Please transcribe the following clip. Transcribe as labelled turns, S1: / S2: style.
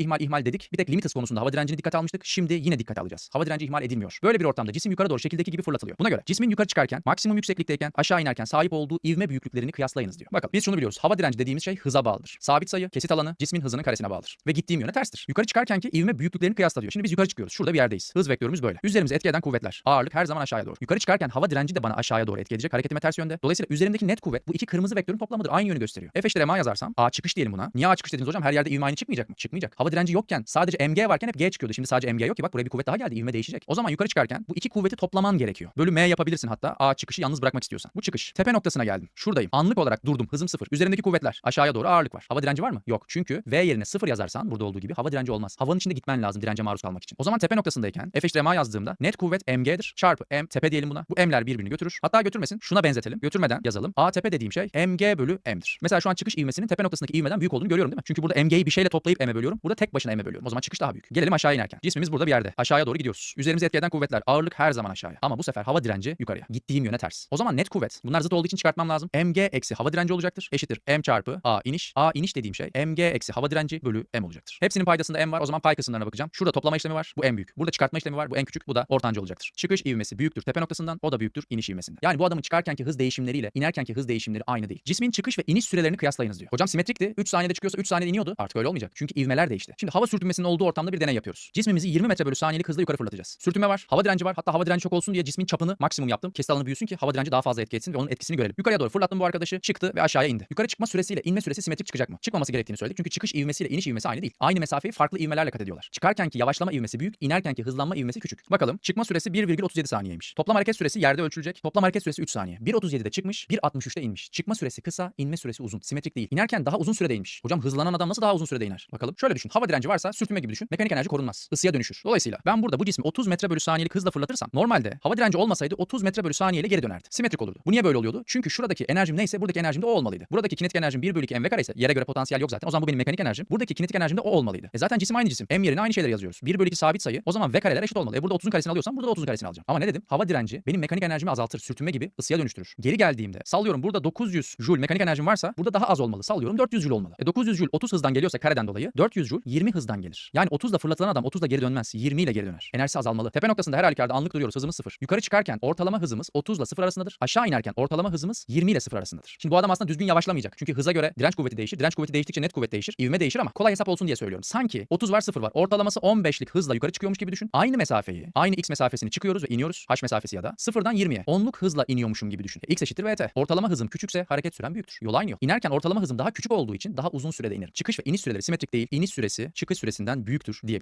S1: ihmal ihmal dedik. Bir tek limit hız konusunda hava direncini dikkat almıştık. Şimdi yine dikkat alacağız. Hava direnci ihmal edilmiyor. Böyle bir ortamda cisim yukarı doğru şekildeki gibi fırlatılıyor. Buna göre cismin yukarı çıkarken, maksimum yükseklikteyken, aşağı inerken sahip olduğu ivme büyüklüklerini kıyaslayınız diyor. Bakın biz şunu biliyoruz. Hava direnci dediğimiz şey hıza bağlıdır. Sabit sayı, kesit alanı cismin hızının karesine bağlıdır. Ve gittiğim yöne terstir. Yukarı çıkarkenki ivme büyüklüklerini kıyasla diyor. Şimdi biz yukarı çıkıyoruz. Şurada bir yerdeyiz. Hız vektörümüz böyle. Üzerimize etki eden kuvvetler. Ağırlık her zaman aşağıya doğru. Yukarı çıkarken hava direnci de bana aşağıya doğru etki edecek. Hareketime ters yönde. Dolayısıyla üzerimdeki net kuvvet bu iki kırmızı vektörün toplamıdır. Aynı yönü gösteriyor. F eşittir MA yazarsam A çıkış diyelim buna. Niye A çıkış dediniz hocam? Her yerde ivme aynı çıkmayacak mı? Çıkmayacak. Hava direnci yokken sadece MG varken hep G çıkıyordu. Şimdi sadece MG yok ki bak buraya bir kuvvet daha geldi. İvme değişecek. O zaman yukarı çıkarken bu iki kuvveti toplaman gerekiyor. Bölü M yapabilirsin hatta A çıkışı yalnız bırakmak istiyorsan. Bu çıkış. Tepe noktasına geldim. Şuradayım. Anlık olarak durdum. Hızım sıfır. Üzerimdeki kuvvetler. Aşağıya doğru ağırlık var. Hava direnci var mı? Yok. Çünkü V yerine sıfır yazarsan burada olduğu gibi hava direnci olmaz. Havanın içinde gitmen lazım dirence maruz kalmak için. O zaman tepe noktasındayken F eşittir MA yazdığımda net kuvvet MG'dir. Çarpı M tepe diyelim buna. Bu M'ler birbirini götürür. Hatta götürmesin. Şuna benzetelim. Götürmeden yazalım. A tepe dediğim şey MG bölü M'dir. Mesela şu an çıkış ivmesinin tepe noktasındaki ivmeden büyük olduğunu görüyorum değil mi? Çünkü burada MG'yi bir şeyle toplayıp M'e bölüyorum. Burada tek başına M'e bölüyorum. O zaman çıkış daha büyük. Gelelim aşağı inerken. Cismimiz burada bir yerde. Aşağıya doğru gidiyoruz. Üzerimize etki kuvvetler. Ağırlık her zaman aşağıya. Ama bu sefer hava direnci yukarıya. Gittiğim yöne ters. O zaman net kuvvet. Bunlar zıt olduğu için çıkartmam lazım. MG eksi hava direnci olacaktır. Eşittir M çarpı A iniş. A iniş dediğim şey MG eksi hava direnci bölü M olacaktır. Hepsinin paydasında M var. O zaman pay kısımlarına bakacağım. Şurada toplama işlemi var. Bu en büyük. Burada çıkartma işlemi var. Bu en küçük. Bu da ortanca olacaktır. Çıkış ivmesi büyüktür tepe noktasından. O da büyüktür iniş ivmesinden. Yani bu adamın çıkarkenki hız değişimleriyle inerkenki hız değişimleri aynı değil. Cismin çıkış ve iniş sürelerini kıyaslayınız diyor. Hocam simetrikti. 3 saniyede çıkıyorsa 3 saniyede iniyordu. Artık öyle olmayacak. Çünkü ivmeler değişti. Şimdi hava sürtünmesinin olduğu ortamda bir deney yapıyoruz. Cismimizi 20 metre bölü saniyelik hızla yukarı fırlatacağız. Sürtünme var. Hava direnci var. Hatta hava direnci çok olsun diye cismin çapını maksimum yaptım. Kesit alanı büyüsün ki hava direnci daha fazla etki etsin ve onun etkisini görelim. Yukarıya doğru fırlattım bu arkadaşı. Çıktı ve aşağıya indi. Yukarı çıkma süresiyle inme süresi simetrik çıkacak mı? Çıkmaması gerektiğini söyledik. Çünkü çıkış ivmesiyle iniş ivmesi aynı değil. Aynı mesafeyi farklı ivmelerle kat ediyorlar. Çıkarkenki yavaşlama ivmesi büyük, inerkenki hızlanma ivmesi küçük. Bakalım çıkma süresi 1,37 saniyeymiş. Toplam hareket süresi yerde ölçülecek. Toplam hareket süresi 3 saniye. 1.37'de çıkmış, 1.63'te inmiş. Çıkma süresi kısa, inme süresi uzun. Simetrik değil. İnerken daha uzun sürede inmiş. Hocam hızlanan adam nasıl daha uzun sürede iner? Bakalım. Şöyle düşün. Hava direnci varsa sürtünme gibi düşün. Mekanik enerji korunmaz. Isıya dönüşür. Dolayısıyla ben burada bu cismi 30 metre bölü saniyelik hızla fırlatırsam normalde hava direnci olmasaydı 30 metre bölü saniyeyle geri dönerdi. Simetrik olurdu. Bu niye böyle oluyordu? Çünkü şuradaki enerjim neyse buradaki enerjim de o olmalıydı. Buradaki kinetik enerjim 1 bölü 2 mv kare ise yere göre potansiyel yok zaten. O zaman bu benim mekanik enerjim. Buradaki kinetik enerjim de o olmalıydı. E zaten cisim aynı cisim. M yerine aynı şeyleri yazıyoruz. 1 bölü 2 sabit sayı. O zaman v kareler eşit olmalı. E burada 30'un karesini alıyorsam burada da 30'un karesini alacağım. Ama ne dedim? Hava direnci benim mekanik enerjimi azaltır. Sürtünme gibi ısıya dönüştürür. Geri geldiğimde sallıyorum burada 900 joule mekanik enerjim varsa burada daha az olmalı. Sallıyorum 400 joule olmalı. E 900 joule 30 hızdan geliyorsa kareden dolayı 400 joule 20 hızdan gelir. Yani 30 ile fırlatılan adam 30 ile geri dönmez. 20 ile geri döner. Enerjisi azalmalı. Tepe noktasında her halükarda anlık duruyoruz. Hızımız 0. Yukarı çıkarken ortalama hızımız 30 ile 0 arasındadır. Aşağı inerken ortalama hızımız 20 ile 0 arasındadır. Şimdi bu adam aslında düzgün yavaşlamayacak. Çünkü hıza göre direnç kuvveti değişir. Direnç kuvveti değiştikçe net kuvvet değişir. İvme değişir ama kolay hesap olsun diye söylüyorum. Sanki 30 var 0 var. Ortalaması 15'lik hızla yukarı çıkıyormuş gibi düşün. Aynı mesafeyi, aynı x mesafesini çıkıyoruz ve iniyoruz. H mesafesi ya da 0'dan 20'ye. 10'luk hızla iniyormuşum gibi düşün. X eşittir vt. Ortalama hızım küçükse hareket süren büyüktür. Yol aynı yol. İnerken ortalama hızım daha küçük olduğu için daha uzun sürede inirim. Çıkış ve iniş süreleri simetrik değil. İniş süresi çıkış süresinden büyüktür diyebilirim.